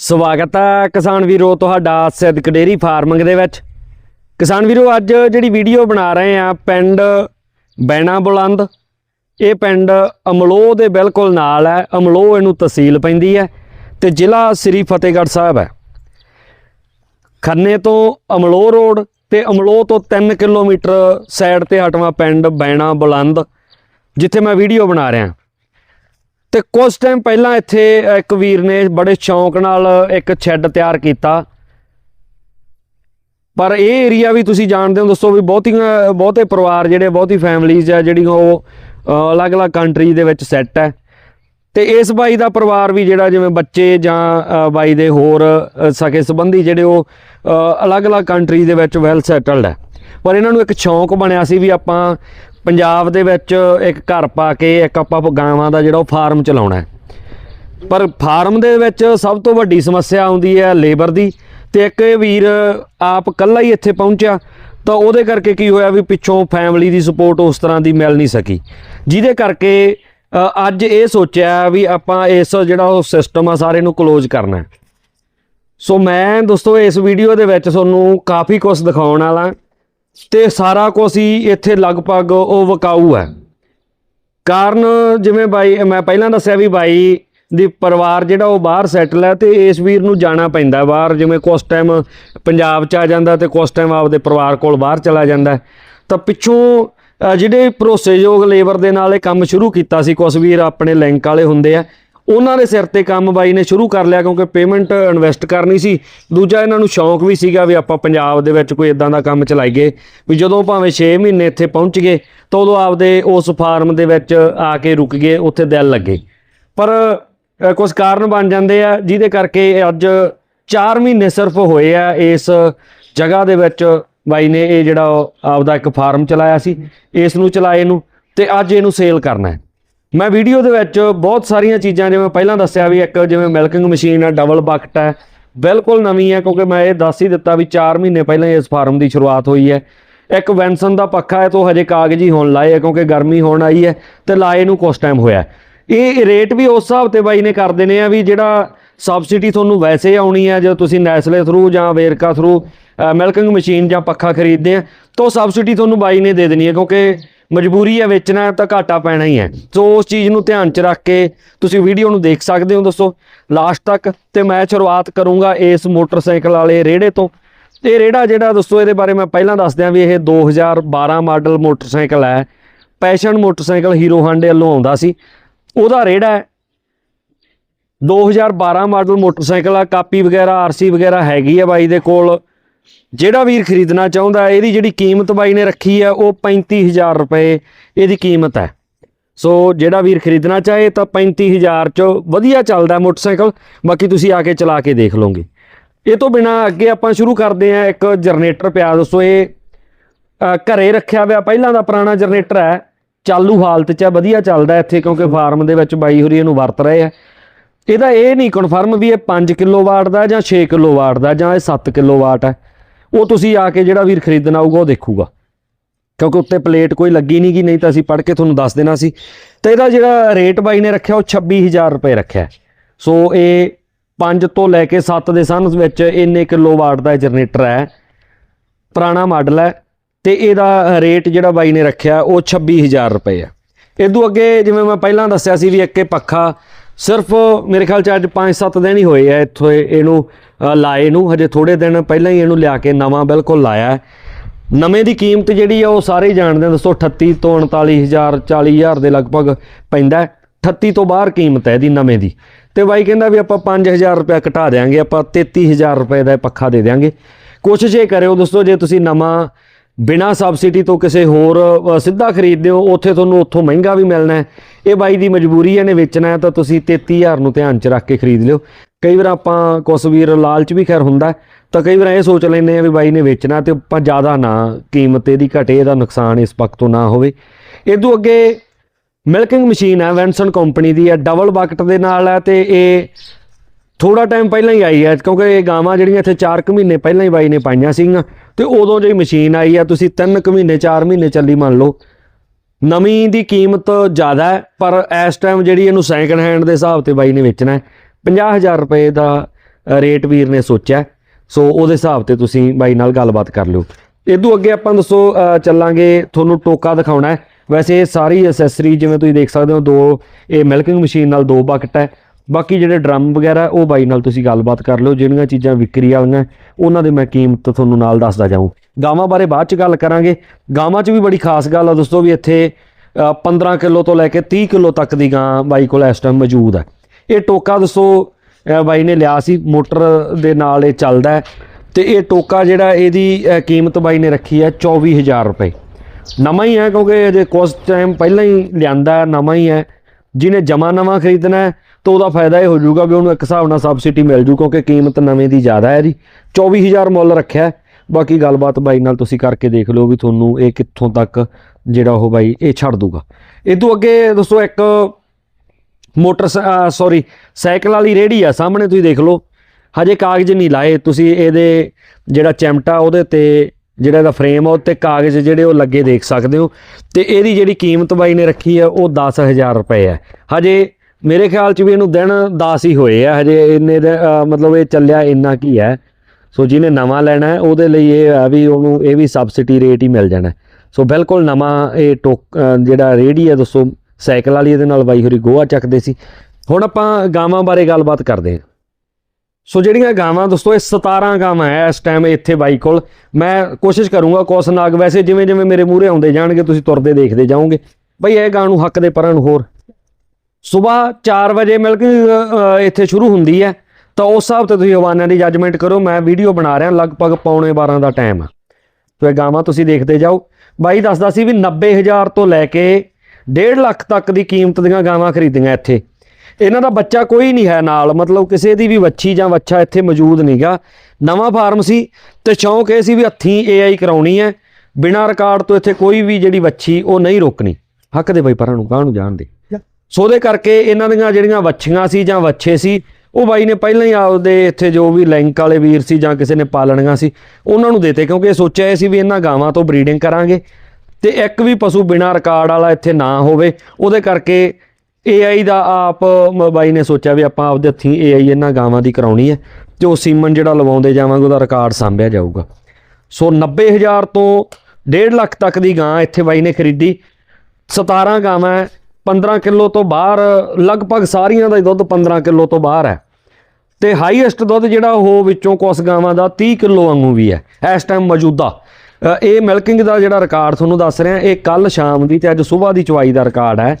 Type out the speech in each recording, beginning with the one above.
ਸਵਾਗਤ ਹੈ ਕਿਸਾਨ ਵੀਰੋ ਤੁਹਾਡਾ ਸਿੱਧਕ ਡੇਰੀ ਫਾਰਮਿੰਗ ਦੇ ਵਿੱਚ। ਕਿਸਾਨ ਵੀਰੋ, ਅੱਜ ਜਿਹੜੀ ਵੀਡੀਓ ਬਣਾ ਰਹੇ ਆ ਪਿੰਡ ਬੈਣਾ ਬੁਲੰਦ, ਇਹ ਪਿੰਡ ਅਮਲੋਹ ਦੇ ਬਿਲਕੁਲ ਨਾਲ ਹੈ। ਅਮਲੋਹ ਇਹਨੂੰ ਤਹਿਸੀਲ ਪੈਂਦੀ ਹੈ ਤੇ ਜ਼ਿਲ੍ਹਾ ਸ੍ਰੀ ਫਤਿਹਗੜ੍ਹ ਸਾਹਿਬ ਹੈ। ਖੰਨੇ ਤੋਂ ਅਮਲੋਹ ਰੋਡ ਤੇ ਅਮਲੋਹ ਤੋਂ 3 ਕਿਲੋਮੀਟਰ ਸਾਈਡ ਤੇ ਹਟਵਾ ਪਿੰਡ ਬੈਣਾ ਬੁਲੰਦ, ਜਿੱਥੇ ਮੈਂ ਵੀਡੀਓ ਬਣਾ ਰਿਹਾ। ਤੇ ਕੁਝ ਟਾਈਮ ਪਹਿਲਾਂ ਇੱਥੇ ਇੱਕ ਵੀਰ ਨੇ ਬੜੇ ਸ਼ੌਂਕ ਨਾਲ ਇੱਕ ਸ਼ੈੱਡ ਤਿਆਰ ਕੀਤਾ। ਪਰ ਇਹ ਏਰੀਆ ਵੀ ਤੁਸੀਂ ਜਾਣਦੇ ਹੋ ਦੋਸਤੋ ਵੀ ਬਹੁਤੀਆਂ, ਬਹੁਤੇ ਪਰਿਵਾਰ ਜਿਹੜੇ, ਬਹੁਤੀ ਫੈਮਲੀਜ਼ ਆ, ਜਿਹੜੀਆਂ ਉਹ ਅਲੱਗ-ਅਲੱਗ ਕੰਟਰੀ ਦੇ ਵਿੱਚ ਸੈੱਟ ਹੈ ਤੇ ਇਸ ਬਾਈ ਦਾ ਪਰਿਵਾਰ ਵੀ ਜਿਹੜਾ ਜਿਵੇਂ ਬੱਚੇ ਜਾਂ ਬਾਈ ਦੇ ਹੋਰ ਸਕੇ ਸੰਬੰਧੀ ਜਿਹੜੇ ਉਹ ਅਲੱਗ-ਅਲੱਗ ਕੰਟਰੀ ਦੇ ਵਿੱਚ ਵੈਲ ਸੈਟਲਡ ਹੈ ਪਰ ਇਹਨਾਂ ਨੂੰ ਇੱਕ ਸ਼ੌਂਕ ਬਣਿਆ ਸੀ ਵੀ ਆਪਾਂ ਪੰਜਾਬ ਦੇ ਵਿੱਚ ਇੱਕ ਘਰ ਪਾ ਕੇ ਇੱਕ ਆਪਾਂ ਗਾਵਾਂ ਦਾ ਜਿਹੜਾ ਉਹ ਫਾਰਮ ਚਲਾਉਣਾ ਪਰ ਫਾਰਮ ਦੇ ਵਿੱਚ ਸਭ ਤੋਂ ਵੱਡੀ ਸਮੱਸਿਆ ਆਉਂਦੀ ਹੈ ਲੇਬਰ ਦੀ ਤੇ ਇੱਕ ਇਹ ਵੀਰ ਆਪ ਇਕੱਲਾ ਹੀ ਇੱਥੇ ਪਹੁੰਚਿਆ ਤਾਂ ਉਹਦੇ ਕਰਕੇ ਕੀ ਹੋਇਆ ਵੀ ਪਿੱਛੋਂ ਫੈਮਿਲੀ ਦੀ ਸਪੋਰਟ ਉਸ ਤਰ੍ਹਾਂ ਦੀ ਮਿਲ ਨਹੀਂ ਸਕੀ। ਜਿਹਦੇ ਕਰਕੇ ਅੱਜ ਇਹ ਸੋਚਿਆ ਵੀ ਆਪਾਂ ਇਸ ਜਿਹੜਾ ਉਹ ਸਿਸਟਮ ਆ ਸਾਰੇ ਨੂੰ ਕਲੋਜ਼ ਕਰਨਾ ਸੋ ਮੈਂ ਦੋਸਤੋ ਇਸ ਵੀਡੀਓ ਦੇ ਵਿੱਚ ਤੁਹਾਨੂੰ ਕਾਫੀ ਕੁਝ ਦਿਖਾਉਣ ਵਾਲਾ ਤੇ ਸਾਰਾ ਕੁਝ ਹੀ ਇੱਥੇ ਲਗਭਗ ਉਹ ਵਕਾਊ ਹੈ। ਕਾਰਨ ਜਿਵੇਂ ਬਾਈ, ਮੈਂ ਪਹਿਲਾਂ ਦੱਸਿਆ ਵੀ ਬਾਈ ਦੀ ਪਰਿਵਾਰ ਜਿਹੜਾ ਉਹ ਬਾਹਰ ਸੈਟਲ ਹੈ ਤੇ ਇਸ ਵੀਰ ਨੂੰ ਜਾਣਾ ਪੈਂਦਾ ਬਾਹਰ। ਜਿਵੇਂ ਕੁਛ ਟਾਈਮ ਪੰਜਾਬ ਚ ਆ ਜਾਂਦਾ ਤੇ ਕੁਛ ਟਾਈਮ ਆਪਦੇ ਪਰਿਵਾਰ ਕੋਲ ਬਾਹਰ ਚਲਾ ਜਾਂਦਾ ਤਾਂ ਪਿੱਛੋਂ ਜਿਹੜੇ ਭਰੋਸੇਯੋਗ ਲੇਬਰ ਦੇ ਨਾਲ ਇਹ ਕੰਮ ਸ਼ੁਰੂ ਕੀਤਾ ਸੀ, ਕੁਛ ਵੀਰ ਆਪਣੇ ਲਿੰਕ ਵਾਲੇ ਹੁੰਦੇ ਆ। ਉਹਨਾਂ ਦੇ ਸਿਰ ਤੇ ਕੰਮ ਬਾਈ ਨੇ ਸ਼ੁਰੂ ਕਰ ਲਿਆ ਕਿਉਂਕਿ ਪੇਮੈਂਟ ਇਨਵੈਸਟ ਕਰਨੀ ਸੀ। ਦੂਜਾ ਇਹਨਾਂ ਨੂੰ ਸ਼ੌਂਕ ਵੀ ਸੀਗਾ ਵੀ ਆਪਾਂ ਪੰਜਾਬ ਦੇ ਵਿੱਚ ਕੋਈ ਇਦਾਂ ਦਾ ਕੰਮ ਚਲਾਈਏ ਵੀ ਜਦੋਂ ਭਾਵੇਂ 6 ਮਹੀਨੇ ਇੱਥੇ ਪਹੁੰਚ ਗਏ ਤਾਂ ਉਦੋਂ ਆਪਦੇ ਉਸ ਫਾਰਮ ਦੇ ਵਿੱਚ ਆ ਕੇ ਰੁਕ ਗਏ ਉੱਥੇ ਦਿਲ ਲੱਗੇ। ਪਰ ਅ, ਕੁਝ ਕਾਰਨ ਬਣ ਜਾਂਦੇ ਆ ਜਿਹਦੇ ਕਰਕੇ ਅੱਜ 4 ਮਹੀਨੇ ਸਿਰਫ ਹੋਏ ਆ ਇਸ ਜਗ੍ਹਾ ਦੇ ਵਿੱਚ ਬਾਈ ਨੇ ਇਹ ਜਿਹੜਾ ਆਪਦਾ ਇੱਕ ਫਾਰਮ ਚਲਾਇਆ ਸੀ ਇਸ ਨੂੰ ਚਲਾਏ ਨੂੰ ਤੇ ਅੱਜ ਇਹਨੂੰ ਸੇਲ ਕਰਨਾ ਹੈ। ਮੈਂ ਵੀਡੀਓ ਦੇ ਵਿੱਚ ਬਹੁਤ ਸਾਰੀਆਂ ਚੀਜ਼ਾਂ, ਜਿਵੇਂ ਪਹਿਲਾਂ ਦੱਸਿਆ ਵੀ ਇੱਕ ਜਿਵੇਂ ਮਿਲਕਿੰਗ ਮਸ਼ੀਨ ਹੈ ਡਬਲ ਬਕਟ ਹੈ ਬਿਲਕੁਲ ਨਵੀਂ ਹੈ ਕਿਉਂਕਿ ਮੈਂ ਇਹ ਦੱਸ ਹੀ ਦਿੱਤਾ ਵੀ 4 ਮਹੀਨੇ ਪਹਿਲਾਂ ਇਸ ਫਾਰਮ ਦੀ ਸ਼ੁਰੂਆਤ ਹੋਈ ਹੈ। ਇੱਕ ਵੈਂਸਨ ਦਾ ਪੱਖਾ ਹੈ ਤੋਂ ਹਜੇ ਕਾਗਜ਼ੀ ਹੋਣ ਲਾਏ ਹੈ ਕਿਉਂਕਿ ਗਰਮੀ ਹੋਣ ਆਈ ਹੈ ਤੇ ਲਾਏ ਨੂੰ ਕੁਛ ਟਾਈਮ ਹੋਇਆ ਇਹ ਰੇਟ ਵੀ ਉਸ ਹਿਸਾਬ ਤੇ ਬਾਈ ਨੇ ਕਰ ਦੇਣੇ ਆ ਵੀ ਜਿਹੜਾ ਸਬਸਿਡੀ ਤੁਹਾਨੂੰ ਵੈਸੇ ਆਉਣੀ ਹੈ ਜਦੋਂ ਤੁਸੀਂ ਨੈਸਲੇ ਥਰੂ ਜਾਂ ਵੇਰਕਾ ਥਰੂ ਮਿਲਕਿੰਗ ਮਸ਼ੀਨ ਜਾਂ ਪੱਖਾ ਖਰੀਦਦੇ ਆ, ਤਾਂ ਉਹ ਸਬਸਿਡੀ ਤੁਹਾਨੂੰ ਬਾਈ ਨੇ ਦੇ ਦੇਣੀ ਹੈ, ਕਿਉਂਕਿ ਮਜਬੂਰੀ ਹੈ, ਵੇਚਣਾ ਤਾਂ ਘਾਟਾ ਪੈਣਾ ਹੀ ਹੈ। ਸੋ ਉਸ ਚੀਜ਼ ਨੂੰ ਧਿਆਨ 'ਚ ਰੱਖ ਕੇ ਤੁਸੀਂ ਵੀਡੀਓ ਨੂੰ ਦੇਖ ਸਕਦੇ ਹੋ ਦੋਸਤੋ ਲਾਸਟ ਤੱਕ ਤੇ ਮੈਂ ਸ਼ੁਰੂਆਤ ਕਰੂੰਗਾ ਇਸ ਮੋਟਰਸਾਈਕਲ ਵਾਲੇ ਰੇੜੇ ਤੋਂ। ਇਹ ਰੇੜਾ ਜਿਹੜਾ ਦੋਸਤੋ ਇਹਦੇ ਬਾਰੇ ਮੈਂ ਪਹਿਲਾਂ ਦੱਸ ਦਿਆਂ ਵੀ ਇਹ 2012 ਮਾਡਲ ਮੋਟਰਸਾਈਕਲ ਹੈ। ਪੈਸ਼ਨ ਮੋਟਰਸਾਈਕਲ ਹੀਰੋ ਹਾਂਡੇ ਵੱਲੋਂ ਆਉਂਦਾ ਸੀ। ਉਹਦਾ ਰੇੜਾ ਹੈ। 2012 ਮਾਡਲ ਮੋਟਰਸਾਈਕਲ ਆ, ਕਾਪੀ ਵਗੈਰਾ ਆਰਸੀ ਵਗੈਰਾ ਹੈਗੀ ਆ ਬਾਈ ਦੇ ਕੋਲ। ਜਿਹੜਾ ਵੀਰ ਖਰੀਦਣਾ ਚਾਹੁੰਦਾ ਹੈ, ਇਹਦੀ ਜਿਹੜੀ ਕੀਮਤ ਬਾਈ ਨੇ ਰੱਖੀ ਹੈ ਉਹ 35000 ਰੁਪਏ ਇਹਦੀ ਕੀਮਤ ਹੈ। ਸੋ ਜਿਹੜਾ ਵੀਰ ਖਰੀਦਣਾ ਚਾਹੇ ਤਾਂ 35000 'ਚੋਂ ਵਧੀਆ ਚੱਲਦਾ ਮੋਟਰਸਾਈਕਲ ਬਾਕੀ ਤੁਸੀਂ ਆ ਕੇ ਚਲਾ ਕੇ ਦੇਖ ਲਓਗੇ। ਇਹ ਤੋਂ ਬਿਨਾ ਅੱਗੇ ਆਪਾਂ ਸ਼ੁਰੂ ਕਰਦੇ ਹਾਂ ਇੱਕ ਜਨਰੇਟਰ ਪਿਆ। ਦੋਸਤੋ ਇਹ ਅ, ਘਰੇ ਰੱਖਿਆ ਹੋਇਆ ਪਹਿਲਾਂ ਦਾ ਪੁਰਾਣਾ ਜਨਰੇਟਰ ਹੈ ਚਾਲੂ ਹਾਲਤ 'ਚ ਹੈ ਵਧੀਆ ਚੱਲਦਾ ਇੱਥੇ ਕਿਉਂਕਿ ਫਾਰਮ ਦੇ ਵਿੱਚ ਬਾਈ ਹੋਰੀ ਇਹਨੂੰ ਵਰਤ ਰਹੇ ਆ। ਇਹਦਾ ਇਹ ਨਹੀਂ ਕਨਫਰਮ ਵੀ ਇਹ 5 ਕਿਲੋਵਾਟ ਦਾ ਜਾਂ 6 ਕਿਲੋਵਾਟ ਦਾ ਜਾਂ ਇਹ 7 ਕਿਲੋਵਾਟ ਹੈ। ਉਹ ਤੁਸੀਂ ਆ ਕੇ ਜਿਹੜਾ ਵੀਰ ਖਰੀਦਣਾ ਆਊਗਾ, ਉਹ ਦੇਖੂਗਾ। ਕਿਉਂਕਿ ਉੱਤੇ ਪਲੇਟ ਕੋਈ ਲੱਗੀ ਨਹੀਂ ਗੀ, ਨਹੀਂ ਤਾਂ ਅਸੀਂ ਪੜ੍ਹ ਕੇ ਤੁਹਾਨੂੰ ਦੱਸ ਦੇਣਾ ਸੀ। ਤੇ ਇਹਦਾ ਜਿਹੜਾ ਰੇਟ ਬਾਈ ਨੇ ਰੱਖਿਆ, ਉਹ 26000 ਰੁਪਏ ਰੱਖਿਆ। ਸੋ ਇਹ 5 ਤੋਂ ਲੈ ਕੇ 7 ਦੇ ਸਨ ਵਿੱਚ ਇੰਨੇ ਕਿਲੋ ਵਾਟ ਦਾ ਜਨਰੇਟਰ ਹੈ। ਪੁਰਾਣਾ ਮਾਡਲ ਹੈ ਤੇ ਇਹਦਾ ਰੇਟ ਜਿਹੜਾ ਬਾਈ ਨੇ ਰੱਖਿਆ, ਉਹ 26000 ਰੁਪਏ ਹੈ। ਇਦੋਂ ਅੱਗੇ ਜਿਵੇਂ ਮੈਂ ਪਹਿਲਾਂ ਦੱਸਿਆ ਸੀ ਵੀ ਇੱਕ ਇਹ ਪੱਖਾ ਸਿਰਫ ਮੇਰੇ ਖਿਆਲ ਚ ਅੱਜ 5-7 ਦਿਨ ਹੀ ਹੋਏ ਆ ਇੱਥੋਂ ਇਹਨੂੰ ਲਾਏ ਨੂੰ। ਹਜੇ ਥੋੜੇ ਦਿਨ ਪਹਿਲਾਂ ਹੀ ਇਹਨੂੰ ਲਿਆ ਕੇ ਨਵਾਂ ਬਿਲਕੁਲ ਲਾਇਆ ਨਵੇਂ ਦੀ ਕੀਮਤ ਜਿਹੜੀ ਆ ਉਹ ਸਾਰੇ ਹੀ ਜਾਣਦੇ ਆ। ਦੱਸੋ 38 ਤੋਂ 39000 40000 ਦੇ ਲਗਭਗ ਪੈਂਦਾ ਹੈ। 38 ਤੋਂ ਬਾਹਰ ਕੀਮਤ ਹੈ ਇਹਦੀ ਨਵੇਂ ਦੀ। ਤੇ ਬਾਈ ਕਹਿੰਦਾ ਵੀ ਆਪਾਂ 5000 ਰੁਪਏ ਘਟਾ ਦੇਾਂਗੇ ਆਪਾਂ 33000 ਰੁਪਏ ਦਾ ਇਹ ਪੱਖਾ ਦੇ ਦੇਾਂਗੇ ਕੋਸ਼ਿਸ਼ ਇਹ ਕਰਿਓ ਦੋਸਤੋ ਜੇ ਤੁਸੀਂ ਨਵਾਂ ਬਿਨਾ ਸਬਸਿਡੀ ਤੋਂ ਕਿਸੇ ਹੋਰ ਸਿੱਧਾ ਖਰੀਦਦੇ ਹੋ, ਉੱਥੇ ਤੁਹਾਨੂੰ ਉੱਥੋਂ ਮਹਿੰਗਾ ਵੀ ਮਿਲਣਾ ਹੈ। ਇਹ ਬਾਈ ਦੀ ਮਜਬੂਰੀ ਹੈ ਨੇ ਵੇਚਣਾ ਹੈ, ਤਾਂ ਤੁਸੀਂ 33000 ਨੂੰ ਧਿਆਨ 'ਚ ਰੱਖ ਕੇ ਖਰੀਦ ਲਿਓ। ਕਈ ਵਾਰ ਆਪਾਂ ਕੁਛ ਵੀਰ ਲਾਲਚ ਵੀ ਖੈਰ ਹੁੰਦਾ ਤਾਂ ਕਈ ਵਾਰ ਇਹ ਸੋਚ ਲੈਂਦੇ ਆ ਵੀ ਬਾਈ ਨੇ ਵੇਚਣਾ ਤੇ ਆਪਾਂ ਜ਼ਿਆਦਾ ਨਾ, ਕੀਮਤ ਇਹਦੀ ਘਟੇ, ਇਹਦਾ ਨੁਕਸਾਨ ਇਸ ਪੱਖ ਤੋਂ ਨਾ ਹੋਵੇ। ਇਦੋਂ ਅੱਗੇ ਮਿਲਕਿੰਗ ਮਸ਼ੀਨ ਹੈ ਵੈਂਸਨ ਕੰਪਨੀ ਦੀ ਹੈ ਡਬਲ ਬਕਟ ਦੇ ਨਾਲ ਹੈ ਤੇ ਇਹ ਥੋੜਾ ਟਾਈਮ ਪਹਿਲਾਂ ਹੀ ਆਈ ਹੈ ਕਿਉਂਕਿ ਇਹ ਗਾਵਾਂ ਜਿਹੜੀਆਂ ਇੱਥੇ 4 ਕੁ ਮਹੀਨੇ ਪਹਿਲਾਂ ਹੀ ਬਾਈ ਨੇ ਪਾਈਆਂ ਸੀਗੀਆਂ। ਤੇ ਉਦੋਂ ਜਿਹੜੀ ਮਸ਼ੀਨ ਆਈ ਆ, ਤੁਸੀਂ 3 ਕੁ ਮਹੀਨੇ 4 ਮਹੀਨੇ ਚੱਲੀ ਮੰਨ ਲਓ। ਨਵੀਂ ਦੀ ਕੀਮਤ ਜ਼ਿਆਦਾ ਹੈ, ਪਰ ਇਸ ਟਾਈਮ ਜਿਹੜੀ ਇਹਨੂੰ ਸੈਕੰਡ ਹੈਂਡ ਦੇ ਹਿਸਾਬ ਤੇ ਬਾਈ ਨੇ ਵੇਚਣਾ ਹੈ। 50000 ਰੁਪਏ ਦਾ ਰੇਟ ਵੀਰ ਨੇ ਸੋਚਿਆ ਸੋ ਉਹਦੇ ਹਿਸਾਬ ਤੇ ਤੁਸੀਂ ਬਾਈ ਨਾਲ ਗੱਲਬਾਤ ਕਰ ਲਿਓ। ਇਦੋਂ ਅੱਗੇ ਆਪਾਂ ਦੱਸੋ ਚੱਲਾਂਗੇ, ਤੁਹਾਨੂੰ ਟੋਕਾ ਦਿਖਾਉਣਾ ਹੈ। ਵੈਸੇ ਇਹ ਸਾਰੀ ਐਸੈਸਰੀ ਜਿਵੇਂ ਤੁਸੀਂ ਦੇਖ ਸਕਦੇ ਹੋ, ਦੋ, ਇਹ ਮਿਲਕਿੰਗ ਮਸ਼ੀਨ ਨਾਲ ਦੋ ਬਕਟ ਹੈ। ਬਾਕੀ ਜਿਹੜੇ ਡਰਮ ਵਗੈਰਾ ਉਹ ਬਾਈ ਨਾਲ ਤੁਸੀਂ ਗੱਲਬਾਤ ਕਰ ਲਿਓ ਜਿਹੜੀਆਂ ਚੀਜ਼ਾਂ ਵਿਕਰੀ ਵਾਲੀਆਂ ਉਹਨਾਂ ਦੇ ਮੈਂ ਕੀਮਤ ਤੁਹਾਨੂੰ ਨਾਲ ਦੱਸਦਾ ਜਾਊਂ। ਗਾਵਾਂ ਬਾਰੇ ਬਾਅਦ ਚ ਗੱਲ ਕਰਾਂਗੇ। ਗਾਵਾਂ 'ਚ ਵੀ ਬੜੀ ਖਾਸ ਗੱਲ ਆ ਦੋਸਤੋ ਵੀ ਇੱਥੇ ਅ, 15 ਕਿਲੋ ਤੋਂ ਲੈ ਕੇ 30 ਕਿਲੋ ਤੱਕ ਦੀ ਗਾਂ ਬਾਈ ਕੋਲ ਇਸ ਟਾਈਮ ਮੌਜੂਦ ਹੈ ਇਹ ਟੋਕਾ ਦੱਸੋ ਬਾਈ ਨੇ ਲਿਆ ਸੀ ਮੋਟਰ ਦੇ ਨਾਲ ਇਹ ਚੱਲਦਾ ਹੈ। ਤੇ ਇਹ ਟੋਕਾ ਜਿਹੜਾ ਇਹਦੀ ਕੀਮਤ ਬਾਈ ਨੇ ਰੱਖੀ ਹੈ 24000 ਰੁਪਏ। ਨਵਾਂ ਹੀ ਹੈ ਕਿਉਂਕਿ ਇਹਦੇ ਕੁਝ ਟਾਈਮ ਪਹਿਲਾਂ ਹੀ ਲਿਆਂਦਾ ਨਵਾਂ ਹੀ ਹੈ। ਜਿਹਨੇ ਜਮਾ ਨਵਾਂ ਖਰੀਦਣਾ ਤਾਂ ਉਹਦਾ ਫਾਇਦਾ ਇਹ ਹੋ ਜਾਊਗਾ ਵੀ ਉਹਨੂੰ ਇੱਕ ਹਿਸਾਬ ਨਾਲ ਸਬਸਿਡੀ ਮਿਲ ਜੂ, ਕਿਉਂਕਿ ਕੀਮਤ ਨਵੇਂ ਦੀ ਜ਼ਿਆਦਾ ਹੈ ਜੀ। 24000 ਮੁੱਲ ਰੱਖਿਆ ਬਾਕੀ ਗੱਲਬਾਤ ਬਾਈ ਨਾਲ ਤੁਸੀਂ ਕਰਕੇ ਦੇਖ ਲਓ ਵੀ ਤੁਹਾਨੂੰ ਇਹ ਕਿੱਥੋਂ ਤੱਕ ਜਿਹੜਾ ਉਹ ਬਾਈ ਇਹ ਛੱਡ ਦੂਗਾ। ਇਹ ਤੋਂ ਅੱਗੇ ਦੋਸਤੋ ਇੱਕ ਮੋਟਰ ਸੌਰੀ ਸਾਈਕਲ ਵਾਲੀ ਰੇੜੀ ਆ, ਸਾਹਮਣੇ ਤੁਸੀਂ ਦੇਖ ਲਓ। ਹਜੇ ਕਾਗਜ਼ ਨਹੀਂ ਲਾਏ, ਤੁਸੀਂ ਇਹਦੇ ਜਿਹੜਾ ਚਿਮਟਾ ਉਹਦੇ ਤੇ ਜਿਹੜਾ ਇਹਦਾ ਫਰੇਮ ਆ ਉੱਤੇ ਕਾਗਜ਼ ਜਿਹੜੇ ਉਹ ਲੱਗੇ ਦੇਖ ਸਕਦੇ ਹੋ। ਤੇ ਇਹਦੀ ਜਿਹੜੀ ਕੀਮਤ ਬਾਈ ਨੇ ਰੱਖੀ ਆ, ਉਹ 10000 ਰੁਪਏ ਹੈ ਹਜੇ ਮੇਰੇ ਖਿਆਲ ਚ ਵੀ ਇਹਨੂੰ ਦਿਨ 10 ਹੀ ਹੋਏ ਆ, ਹਜੇ ਇੰਨੇ ਦੇ ਮਤਲਬ ਇਹ ਚੱਲਿਆ ਇੰਨਾ ਕੀ ਹੈ। ਸੋ ਜਿਹਨੇ ਨਵਾਂ ਲੈਣਾ ਉਹਦੇ ਲਈ ਇਹ ਆ ਵੀ ਉਹਨੂੰ ਇਹ ਵੀ ਸਬਸਿਡੀ ਰੇਟ ਹੀ ਮਿਲ ਜਾਣਾ ਸੋ ਬਿਲਕੁਲ ਨਵਾਂ ਇਹ ਟੋਕ ਜਿਹੜਾ ਰੇੜੀ ਹੈ, ਦੋਸਤੋ, ਸਾਈਕਲ ਵਾਲੀ ਇਹਦੇ ਨਾਲ ਬਾਈ ਹੋਰੀ ਗੋਆ ਚੱਕਦੇ ਸੀ। ਹੁਣ ਆਪਾਂ ਗਾਵਾਂ ਬਾਰੇ ਗੱਲਬਾਤ ਕਰਦੇ ਹਾਂ। ਸੋ ਜਿਹੜੀਆਂ ਗਾਵਾਂ, ਦੋਸਤੋ, ਇਹ 17 ਗਾਵਾਂ ਹੈ ਇਸ ਟਾਈਮ ਇੱਥੇ ਬਾਈ ਕੋਲ। ਮੈਂ ਕੋਸ਼ਿਸ਼ ਕਰੂੰਗਾ ਕੁਛ ਨਾਗ, ਵੈਸੇ ਜਿਵੇਂ ਜਿਵੇਂ ਮੇਰੇ ਮੂਹਰੇ ਆਉਂਦੇ ਜਾਣਗੇ, ਤੁਸੀਂ ਤੁਰਦੇ ਦੇਖਦੇ ਜਾਓਗੇ। ਬਈ ਇਹ ਗਾਂ ਨੂੰ ਹੱਕ ਦੇ ਪਰਾਂ ਨੂੰ ਹੋਰ। ਸਵੇਰ 4 ਵਜੇ ਮਿਲ ਕੇ ਇੱਥੇ ਸ਼ੁਰੂ ਹੁੰਦੀ ਹੈ। ਤਾਂ ਉਸ ਹਿਸਾਬ ਤੇ ਤੁਸੀਂ ਹਵਾਨਿਆਂ ਦੀ ਜੱਜਮੈਂਟ ਕਰੋ, ਮੈਂ ਵੀਡੀਓ ਬਣਾ ਰਿਹਾ, ਲਗਭਗ ਪੌਣੇ 12 ਦਾ ਟਾਈਮ ਆ ਤੋ ਇਹ ਗਾਵਾਂ ਤੁਸੀਂ ਦੇਖਦੇ ਜਾਓ। ਬਾਈ ਦੱਸਦਾ ਸੀ ਵੀ 90000 ਤੋਂ ਲੈ ਕੇ 1.5 ਲੱਖ ਤੱਕ ਦੀ ਕੀਮਤ ਦੀਆਂ ਗਾਵਾਂ ਖਰੀਦੀਆਂ ਇੱਥੇ। ਇਹਨਾਂ ਦਾ ਬੱਚਾ ਕੋਈ ਨਹੀਂ ਹੈ ਨਾਲ, ਮਤਲਬ ਕਿਸੇ ਦੀ ਵੀ ਵੱਛੀ ਜਾਂ ਵੱਛਾ ਇੱਥੇ ਮੌਜੂਦ ਨਹੀਂਗਾ ਨਵਾਂ ਫਾਰਮ ਸੀ ਤੇ ਸ਼ੌਂਕ ਇਹ ਸੀ ਵੀ ਹੱਥੀਂ AI ਕਰਾਉਣੀ ਹੈ। ਬਿਨਾਂ ਰਿਕਾਰਡ ਤੋਂ ਇੱਥੇ ਕੋਈ ਵੀ ਜਿਹੜੀ ਵੱਛੀ ਉਹ ਨਹੀਂ ਰੋਕਣੀ। ਹੱਕ ਦੇ ਬਾਈ ਪਰਾਂ ਨੂੰ ਗਾਂ ਨੂੰ ਜਾਣ ਦੇ। ਸੋ ਉਹਦੇ ਕਰਕੇ ਇਹਨਾਂ ਦੀਆਂ ਜਿਹੜੀਆਂ ਵੱਛੀਆਂ ਸੀ ਜਾਂ ਵੱਛੇ ਸੀ, ਉਹ ਬਾਈ ਨੇ ਪਹਿਲਾਂ ਹੀ ਆਪਦੇ ਇੱਥੇ ਜੋ ਵੀ ਲਿੰਕ ਵਾਲੇ ਵੀਰ ਸੀ ਜਾਂ ਕਿਸੇ ਨੇ ਪਾਲਣੀਆਂ ਸੀ, ਉਹਨਾਂ ਨੂੰ ਦੇਤੇ ਕਿਉਂਕਿ ਇਹ ਸੋਚਿਆ ਇਹ ਸੀ ਵੀ ਇਹਨਾਂ ਗਾਵਾਂ ਤੋਂ ਬਰੀਡਿੰਗ ਕਰਾਂਗੇ ਤੇ ਇੱਕ ਵੀ ਪਸ਼ੂ ਬਿਨਾਂ ਰਿਕਾਰਡ ਵਾਲਾ ਇੱਥੇ ਨਾ ਹੋਵੇ, ਉਹਦੇ ਕਰਕੇ AI ਦਾ ਆਪ ਬਾਈ ਨੇ ਸੋਚਿਆ ਵੀ ਆਪਾਂ ਆਪਦੇ ਹੱਥੀਂ AI ਇਹਨਾਂ ਗਾਵਾਂ ਦੀ ਕਰਾਉਣੀ ਹੈ ਤੇ ਉਹ ਸੀਮਨ ਜਿਹੜਾ ਲਵਾਉਂਦੇ ਜਾਵਾਂਗੇ, ਉਹਦਾ ਰਿਕਾਰਡ ਸਾਂਭਿਆ ਜਾਊਗਾ। ਸੋ 90000 ਤੋਂ 1.5 ਲੱਖ ਤੱਕ ਦੀ ਗਾਂ ਇੱਥੇ ਬਾਈ ਨੇ ਖਰੀਦੀ 17 ਗਾਵਾਂ 15 ਕਿਲੋ ਤੋਂ ਬਾਹਰ, ਲਗਭਗ ਸਾਰੀਆਂ ਦਾ ਦੁੱਧ 15 ਕਿਲੋ ਤੋਂ ਬਾਹਰ ਹੈ। ਤੇ ਹਾਈਐਸਟ ਦੁੱਧ ਜਿਹੜਾ ਉਹ ਵਿੱਚੋਂ ਕੁਸ ਗਾਵਾਂ ਦਾ 30 ਕਿਲੋ ਵਾਂਗੂ ਵੀ ਹੈ, ਇਸ ਟਾਈਮ ਮੌਜੂਦਾ। ਇਹ ਮਿਲਕਿੰਗ ਦਾ ਜਿਹੜਾ ਰਿਕਾਰਡ ਤੁਹਾਨੂੰ ਦੱਸ ਰਿਹਾ, ਇਹ ਕੱਲ ਸ਼ਾਮ ਦੀ ਤੇ ਅੱਜ ਸਵੇਰ ਦੀ ਚਵਾਈ ਦਾ ਰਿਕਾਰਡ ਹੈ।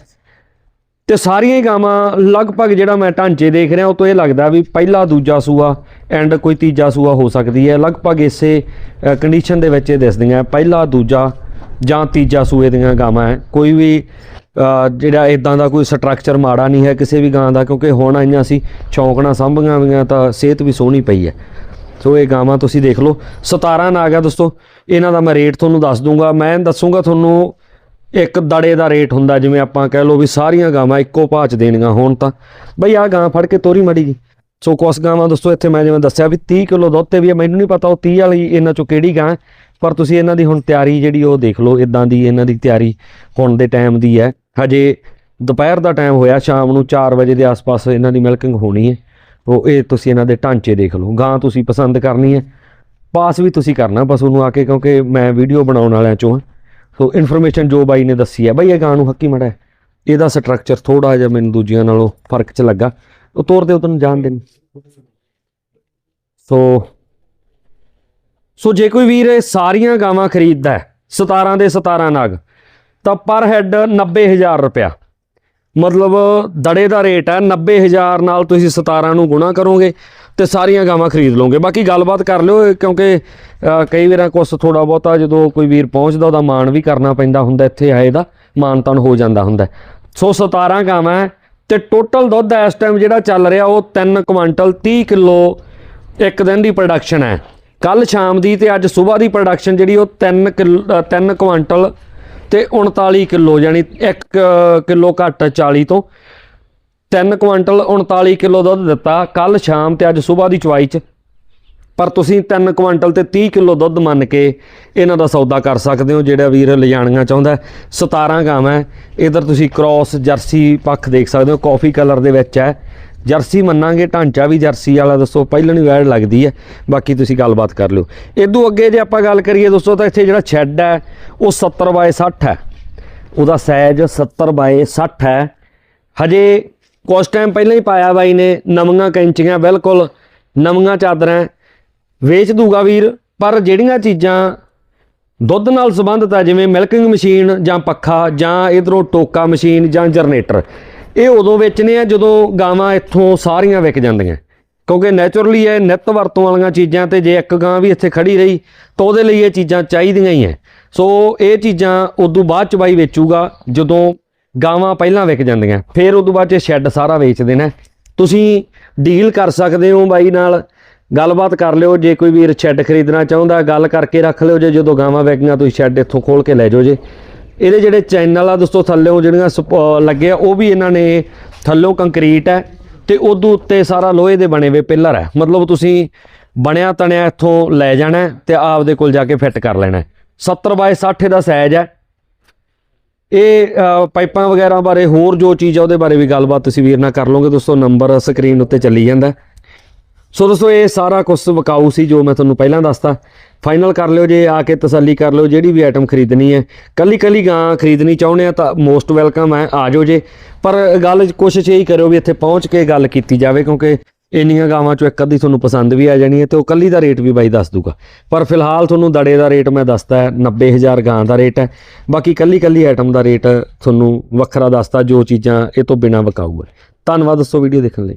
ਤੇ ਸਾਰੀਆਂ ਹੀ ਗਾਵਾਂ ਲਗਭਗ ਜਿਹੜਾ ਮੈਂ ਢਾਂਚੇ ਦੇਖ ਰਿਹਾ, ਉਹ ਤੋਂ ਇਹ ਲੱਗਦਾ ਵੀ ਪਹਿਲਾ ਦੂਜਾ ਸੂਆ ਐਂਡ ਕੋਈ ਤੀਜਾ ਸੂਆ ਹੋ ਸਕਦੀ ਹੈ। ਲਗਭਗ ਇਸੇ ਕੰਡੀਸ਼ਨ ਦੇ ਵਿੱਚ ਇਹ ਦਿਸਦੀਆਂ, ਪਹਿਲਾ ਦੂਜਾ ਜਾਂ ਤੀਜਾ ਸੂਏ ਦੀਆਂ ਗਾਵਾਂ ਹੈ। ਕੋਈ ਵੀ ਜਿਹੜਾ ਇਦਾਂ ਦਾ ਕੋਈ ਸਟਰਕਚਰ ਮਾੜਾ ਨਹੀਂ ਹੈ ਕਿਸੇ ਵੀ ਗਾਂ ਦਾ, ਕਿਉਂਕਿ ਹੁਣ ਆਈਆਂ ਸੀ ਚੌਂਕਣਾ ਸਾਂਭੀਆਂ ਵੀਆਂ ਤਾਂ ਸਿਹਤ ਵੀ ਸੋਹਣੀ ਪਈ ਹੈ। ਸੋ ਇਹ ਗਾਵਾਂ ਤੁਸੀਂ ਦੇਖ ਲਓ। 17 ਨਾ ਗਿਆ ਦੋਸਤੋ। ਇਹਨਾਂ ਦਾ ਮੈਂ ਰੇਟ ਤੁਹਾਨੂੰ ਦੱਸ ਦੂੰਗਾ। ਮੈਂ ਦੱਸੂੰਗਾ ਤੁਹਾਨੂੰ ਇੱਕ ਦੜੇ ਦਾ ਰੇਟ ਹੁੰਦਾ, ਜਿਵੇਂ ਆਪਾਂ ਕਹਿ ਲਓ ਵੀ ਸਾਰੀਆਂ ਗਾਵਾਂ ਇੱਕੋ ਭਾਅ ਚ ਦੇਣੀਆਂ ਹੋਣ ਤਾਂ। ਬਈ ਆਹ ਗਾਂ ਫੜ ਕੇ ਤੋਰੀ ਮੜੀ ਜੀ। ਸੋ ਕੁਸ ਗਾਵਾਂ ਦੋਸਤੋ ਇੱਥੇ ਮੈਂ ਜਿਵੇਂ ਦੱਸਿਆ ਵੀ 30 ਕਿਲੋ ਦੁੱਧ ਤੇ ਵੀ ਹੈ, ਮੈਨੂੰ ਨਹੀਂ ਪਤਾ ਉਹ 30 ਵਾਲੀ ਇਹਨਾਂ ਚੋਂ ਕਿਹੜੀ ਗਾਂ ਪਰ ਤੁਸੀਂ ਇਹਨਾਂ ਦੀ ਹੁਣ ਤਿਆਰੀ ਜਿਹੜੀ ਉਹ ਦੇਖ ਲਓ ਇਦਾਂ ਦੀ ਇਹਨਾਂ ਦੀ ਤਿਆਰੀ ਹੁਣ ਦੇ ਟਾਈਮ ਦੀ ਹੈ। ਹਜੇ ਦੁਪਹਿਰ ਦਾ ਟਾਈਮ ਹੋਇਆ ਸ਼ਾਮ ਨੂੰ 4 ਵਜੇ ਦੇ ਆਸ-ਪਾਸ ਇਹਨਾਂ ਦੀ ਮਿਲਕਿੰਗ ਹੋਣੀ ਹੈ। ਉਹ ਇਹ ਤੁਸੀਂ ਇਹਨਾਂ ਦੇ ਢਾਂਚੇ ਦੇਖ ਲਓ ਗਾਂ ਤੁਸੀਂ ਪਸੰਦ ਕਰਨੀ ਹੈ ਪਾਸ ਵੀ ਤੁਸੀਂ ਕਰਨਾ ਬਸ ਉਹਨੂੰ ਆ ਕੇ ਕਿਉਂਕਿ ਮੈਂ ਵੀਡੀਓ ਬਣਾਉਣ ਵਾਲਿਆਂ ਚੋਂ ਹਾਂ। ਸੋ ਇਨਫੋਰਮੇਸ਼ਨ ਜੋ ਬਾਈ ਨੇ ਦੱਸੀ ਹੈ ਬਾਈ ਇਹ ਗਾਂ ਨੂੰ ਹੱਕੀ ਮੜਾ ਹੈ। ਇਹਦਾ ਸਟਰਕਚਰ ਥੋੜਾ ਜਿਹਾ ਮੈਨੂੰ ਦੂਜਿਆਂ ਨਾਲੋਂ ਫ਼ਰਕ ਚ ਲੱਗਾ। ਉਹ ਤੋਰ ਦੇ ਉਤਨ ਜਾਣ ਦੇ ਸੋ ਸੋ ਜੇ ਕੋਈ ਵੀਰ ਇਹ ਸਾਰੀਆਂ ਗਾਵਾਂ ਖਰੀਦਦਾ ਹੈ 17 ਦੇ 17 ਨਾਗ, ਤਾਂ ਪਰ ਹੈਡ 90000 ਰੁਪਇਆ। ਮਤਲਬ ਦੜੇ ਦਾ ਰੇਟ ਹੈ 90000 ਨਾਲ ਤੁਸੀਂ 17 ਨੂੰ ਗੁਣਾ ਕਰੋਗੇ ਤੇ ਸਾਰੀਆਂ ਗਾਵਾਂ ਖਰੀਦ ਲਓਗੇ। ਬਾਕੀ ਗੱਲਬਾਤ ਕਰ ਲਿਓ, ਕਿਉਂਕਿ ਕਈ ਵਾਰਾਂ ਕੁਛ ਥੋੜਾ ਬਹੁਤਾ ਜਦੋਂ ਕੋਈ ਵੀਰ ਪਹੁੰਚਦਾ, ਉਹਦਾ ਮਾਣ ਵੀ ਕਰਨਾ ਪੈਂਦਾ ਹੁੰਦਾ ਇੱਥੇ ਆਏ ਦਾ, ਮਾਣ ਤਾਣ ਹੋ ਜਾਂਦਾ ਹੁੰਦਾ। ਸੋ 17 ਗਾਵਾਂ ਤੇ ਟੋਟਲ ਦੁੱਧ ਇਸ ਟਾਈਮ ਜਿਹੜਾ ਚੱਲ ਰਿਹਾ ਉਹ 3 ਕੁਆਂਟਲ 30 ਕਿਲੋ ਇੱਕ ਦਿਨ ਦੀ ਪ੍ਰੋਡਕਸ਼ਨ ਹੈ। ਕੱਲ ਸ਼ਾਮ ਦੀ ਤੇ ਅੱਜ ਸਵੇਰ ਦੀ ਪ੍ਰੋਡਕਸ਼ਨ ਜਿਹੜੀ ਉਹ 3 ਕਿਲੋ 3 ਕੁਆਂਟਲ ਤੇ 39 ਕਿਲੋ, ਯਾਨੀ 1 ਕਿਲੋ ਘੱਟ 40 ਤੋਂ 3 ਕੁਆਂਟਲ 39 ਕਿਲੋ ਦੁੱਧ ਦਿੱਤਾ। ਕੱਲ ਸ਼ਾਮ ਤੇ ਅੱਜ ਸਵੇਰ ਦੀ ਚਵਾਈ ਚ ਪਰ ਤੁਸੀਂ 3 ਕੁਆਂਟਲ ਤੇ 30 ਕਿਲੋ ਦੁੱਧ ਮੰਨ ਕੇ ਇਹਨਾਂ ਦਾ ਸੌਦਾ ਕਰ ਸਕਦੇ ਹੋ, ਜਿਹੜਾ ਵੀਰ ਲਿਜਾਣੀਆਂ ਚਾਹੁੰਦਾ ਹੈ। 17 ਗਾਵਾਂ ਹੈ। ਇਧਰ ਤੁਸੀਂ ਕ੍ਰਾਸ ਜਰਸੀ ਪੱਖ ਦੇਖ ਸਕਦੇ ਹੋ ਕਾਫੀ ਕਲਰ ਦੇ ਵਿੱਚ ਹੈ। ਜਰਸੀ ਮੰਨਾਂਗੇ, ਢਾਂਚਾ ਵੀ ਜਰਸੀ ਵਾਲਾ ਦੱਸੋ, ਪਹਿਲਾਂ ਹੀ ਵੈੜ ਲੱਗਦੀ ਹੈ। ਬਾਕੀ ਤੁਸੀਂ ਗੱਲਬਾਤ ਕਰ ਲਿਓ। ਇਦੋਂ ਅੱਗੇ ਜੇ ਆਪਾਂ ਗੱਲ ਕਰੀਏ ਦੋਸਤੋ, ਤਾਂ ਇੱਥੇ ਜਿਹੜਾ ਸ਼ੈੱਡ ਹੈ, ਉਹ 70 ਬਾਏ 60 ਹੈ। ਉਹਦਾ ਸਾਈਜ਼ 70 ਬਾਏ 60 ਹੈ। ਹਜੇ ਕੁਝ ਟਾਈਮ ਪਹਿਲਾਂ ਹੀ ਪਾਇਆ ਬਾਈ ਨੇ, ਨਵੀਆਂ ਕੈਂਚੀਆਂ, ਬਿਲਕੁਲ ਨਵੀਆਂ ਚਾਦਰਾਂ ਵੇਚ ਦੂਗਾ ਵੀਰ, ਪਰ ਜਿਹੜੀਆਂ ਚੀਜ਼ਾਂ ਦੁੱਧ ਨਾਲ ਸੰਬੰਧਿਤ ਆ, ਜਿਵੇਂ ਮਿਲਕਿੰਗ ਮਸ਼ੀਨ ਜਾਂ ਪੱਖਾ ਜਾਂ ਇਧਰੋਂ ਟੋਕਾ ਮਸ਼ੀਨ ਜਾਂ ਜਨਰੇਟਰ ਇਹ ਉਦੋਂ ਵੇਚਣੇ ਆ ਜਦੋਂ ਗਾਵਾਂ ਇੱਥੋਂ ਸਾਰੀਆਂ ਵਿਕ ਜਾਂਦੀਆਂ। ਕਿਉਂਕਿ ਨੇਚਰਲੀ ਇਹ ਨਿੱਤ ਵਰਤੋਂ ਵਾਲੀਆਂ ਚੀਜ਼ਾਂ ਤੇ ਜੇ ਇੱਕ ਗਾਂ ਵੀ ਇੱਥੇ ਖੜੀ ਰਹੀ, ਤਾਂ ਉਹਦੇ ਲਈ ਇਹ ਚੀਜ਼ਾਂ ਚਾਹੀਦੀਆਂ ਹੀ ਐ ਸੋ ਇਹ ਚੀਜ਼ਾਂ ਉਦੋਂ ਬਾਅਦ ਚ ਬਾਈ ਵੇਚੂਗਾ, ਜਦੋਂ ਗਾਵਾਂ ਪਹਿਲਾਂ ਵਿਕ ਜਾਂਦੀਆਂ। ਫਿਰ ਉਦੋਂ ਬਾਅਦ ਚ ਸ਼ੈੱਡ ਸਾਰਾ ਵੇਚ ਦੇਣਾ। ਤੁਸੀਂ ਡੀਲ ਕਰ ਸਕਦੇ ਹੋ ਬਾਈ ਨਾਲ। ਗੱਲਬਾਤ ਕਰ ਲਿਓ, ਜੇ ਕੋਈ ਵੀਰ ਸ਼ੈੱਡ ਖਰੀਦਣਾ ਚਾਹੁੰਦਾ, ਗੱਲ ਕਰਕੇ ਰੱਖ ਲਿਓ ਜੇ, ਜਦੋਂ ਗਾਵਾਂ ਵਿਕੀਆਂ ਤੁਸੀਂ ਸ਼ੈੱਡ ਇੱਥੋਂ ਖੋਲ ਕੇ ਲੈ ਜਾਓ ਜੇ। ਇਹਦੇ ਜਿਹੜੇ ਚੈਨਲ ਆ ਦੋਸਤੋ, ਥੱਲੇੋਂ ਜਿਹੜੀਆਂ ਸਪ- ਲੱਗੇ ਆ, ਉਹ ਵੀ ਇਹਨਾਂ ਨੇ ਥੱਲੋਂ ਕੰਕਰੀਟ ਹੈ ਤੇ ਉਦੋਂ ਉੱਤੇ ਸਾਰਾ ਲੋਹੇ ਦੇ ਬਣੇ ਹੋਏ ਪਿੱਲਰ ਹੈ। ਮਤਲਬ ਤੁਸੀਂ ਬਣਿਆ, ਤਣਿਆ ਇੱਥੋਂ ਲੈ ਜਾਣਾ ਹੈ ਤੇ ਆਪਦੇ ਕੋਲ ਜਾ ਕੇ ਫਿੱਟ ਕਰ ਲੈਣਾ ਹੈ। 70 ਬਾਏ 60 ਦਾ ਸਾਈਜ਼ ਹੈ। ਇਹ ਪਾਈਪਾਂ ਵਗੈਰਾ ਬਾਰੇ ਹੋਰ ਜੋ ਚੀਜ਼ ਆ, ਉਹਦੇ ਬਾਰੇ ਵੀ ਗੱਲਬਾਤ ਤੁਸੀਂ ਵੀਰ ਨਾਲ ਕਰ ਲਓਗੇ। ਦੋਸਤੋ, ਨੰਬਰ ਸਕਰੀਨ ਉੱਤੇ ਚੱਲੀ ਜਾਂਦਾ ਸੋ ਦੋਸਤੋ, ਇਹ ਸਾਰਾ ਕੁਝ ਵਿਕਾਊ ਸੀ ਜੋ ਮੈਂ ਤੁਹਾਨੂੰ ਪਹਿਲਾਂ ਦੱਸਤਾ। ਫਾਈਨਲ ਕਰ ਲਿਓ ਜੇ, ਆ ਕੇ ਤਸੱਲੀ ਕਰ ਲਿਓ, ਜਿਹੜੀ ਵੀ ਆਈਟਮ ਖਰੀਦਣੀ ਹੈ। ਕੱਲੀ ਕੱਲੀ ਗਾਂ ਖਰੀਦਣੀ ਚਾਹੁੰਦੇ ਆ ਤਾਂ ਮੋਸਟ ਵੈਲਕਮ ਹੈ, ਆ ਜਾਓ ਜੇ। ਪਰ ਗੱਲ ਕੋਸ਼ਿਸ਼ ਇਹੀ ਕਰਿਓ ਵੀ ਇੱਥੇ ਪਹੁੰਚ ਕੇ ਗੱਲ ਕੀਤੀ ਜਾਵੇ, ਕਿਉਂਕਿ ਇੰਨੀਆਂ ਗਾਵਾਂ ਚੋਂ ਇੱਕ ਅੱਧੀ ਤੁਹਾਨੂੰ ਪਸੰਦ ਵੀ ਆ ਜਾਣੀ ਹੈ ਤੇ ਉਹ ਕੱਲੀ ਦਾ ਰੇਟ ਵੀ ਬਾਈ ਦੱਸ ਦੂਗਾ। ਪਰ ਫਿਲਹਾਲ ਤੁਹਾਨੂੰ ਦੜੇ ਦਾ ਰੇਟ ਮੈਂ ਦੱਸਦਾ ਹੈ 90000 ਗਾਂ ਦਾ ਰੇਟ ਹੈ। ਬਾਕੀ ਕੱਲੀ ਕੱਲੀ ਆਈਟਮ ਦਾ ਰੇਟ ਤੁਹਾਨੂੰ ਵੱਖਰਾ ਦੱਸਤਾ, ਜੋ ਚੀਜ਼ਾਂ ਇਹ ਤੋਂ ਬਿਨਾ ਵਿਕਾਊ ਹੈ। ਧੰਨਵਾਦ ਦੋਸਤੋ ਵੀਡੀਓ ਦੇਖਣ ਲਈ।